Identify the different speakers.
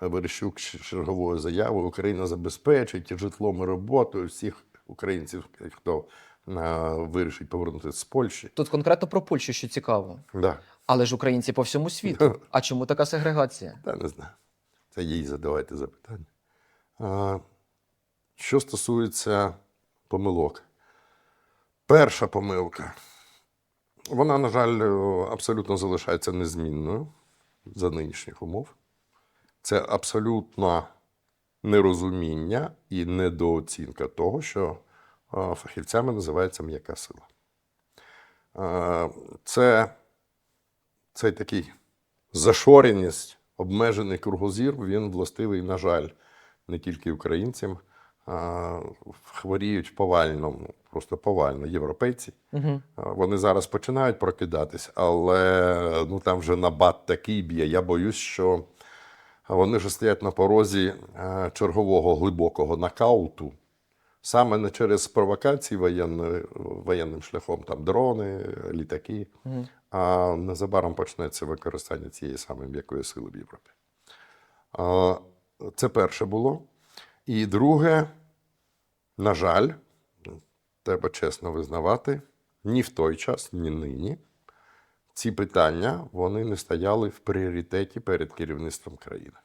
Speaker 1: Верещук черговою заявою Україна забезпечить житлом і роботою всіх українців, хто е, вирішить повернутися з Польщі.
Speaker 2: Тут конкретно про Польщу, що цікаво.
Speaker 1: Да.
Speaker 2: Але ж українці по всьому світу. А чому така сегрегація?
Speaker 1: Та не знаю. Це їй задавайте запитання. А, що стосується помилок. Перша помилка. Вона, на жаль, абсолютно залишається незмінною за нинішніх умов. Це абсолютно нерозуміння і недооцінка того, що е, фахівцями називається м'яка сила. Е, Це цей такий зашореність, обмежений кругозір, він властивий, на жаль, не тільки українцям. Хворіють повально, ну, просто повально європейці.
Speaker 2: Угу.
Speaker 1: Вони зараз починають прокидатись, але ну, там вже набат такий б'є. Я боюсь, що вони вже стоять на порозі е, чергового глибокого нокауту. Саме не через провокації воєнної, воєнним шляхом, там дрони, літаки,
Speaker 2: Угу.
Speaker 1: а незабаром почнеться використання цієї самої м'якої сили в Європі. Це перше було. І друге, на жаль, треба чесно визнавати, ні в той час, ні нині ці питання вони не стояли в пріоритеті перед керівництвом країни.